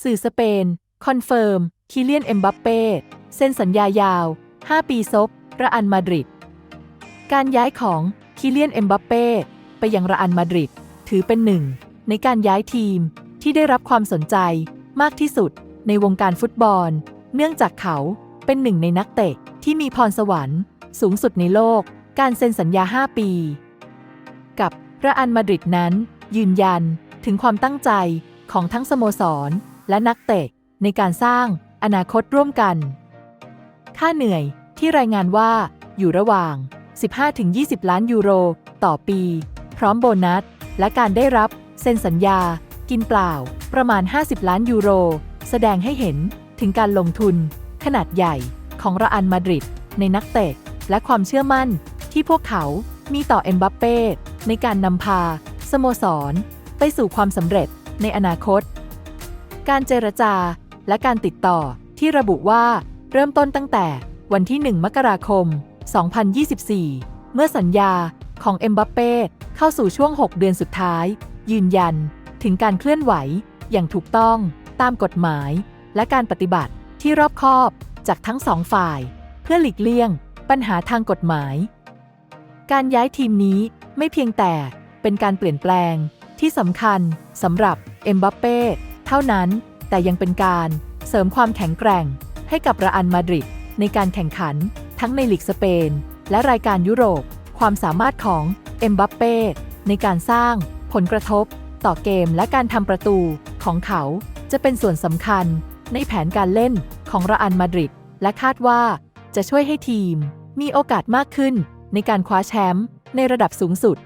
สื่อสเปน คอนเฟิร์ม คิเลียน เอ็มบัปเป้ เซ็นสัญญายาว 5 ปีซบระอันมาดริด การย้ายของ คิเลียน เอ็มบัปเป้ ไปยังระอันมาดริด ถือเป็นหนึ่ง ในการย้ายทีมที่ได้รับความสนใจมากที่สุดในวงการฟุตบอล เนื่องจากเขาเป็นหนึ่งในนักเตะที่มีพรสวรรค์ สูงสุดในโลก การเซ็นสัญญา 5 ปี กับระอันมาดริดนั้น ยืนยันถึงความตั้งใจของทั้งสโมสร และนักเตะ ในการสร้างอนาคตร่วมกัน ค่าเหนื่อยที่รายงานว่าอยู่ระหว่าง 15-20 ล้านยูโร ต่อปี พร้อมโบนัส และการได้รับเซ็นสัญญา กินเปล่า ประมาณ 50 ล้านยูโร แสดงให้เห็นถึงการลงทุน ขนาดใหญ่ของระอันมาดริดในนักเตะ และความเชื่อมั่นที่พวกเขามีต่อเอ็มบัปเป้ในการนำพา สโมสร ไปสู่ความสำเร็จในอนาคต การเจรจา และการติดต่อที่ระบุว่าเริ่มต้นตั้งแต่วันที่ 1 มกราคม 2024 เมื่อสัญญาของเอ็มบัปเป้เข้าสู่ช่วง 6 เดือนสุดท้าย ยืนยันถึงการเคลื่อนไหวอย่างถูกต้องตามกฎหมาย และการปฏิบัติที่รอบคอบจากทั้งสองฝ่าย เพื่อหลีกเลี่ยงปัญหาทางกฎหมาย การย้ายทีมนี้ไม่เพียงแต่เป็นการเปลี่ยนแปลงที่สำคัญสำหรับเอ็มบัปเป้ เท่านั้น แต่ยังเป็นการเสริมความแข็งแกร่ง ให้กับระอันมาดริดในการแข่งขันทั้งในลีกสเปน และรายการยุโรป ความสามารถของเอ็มบัปเป้ในการสร้างผลกระทบ ต่อเกมและการทำประตูของเขาจะเป็นส่วนสำคัญในแผนการเล่นของระอันมาดริดและคาดว่าจะช่วยให้ทีมมีโอกาสมากขึ้นในการคว้าแชมป์ในระดับสูงสุด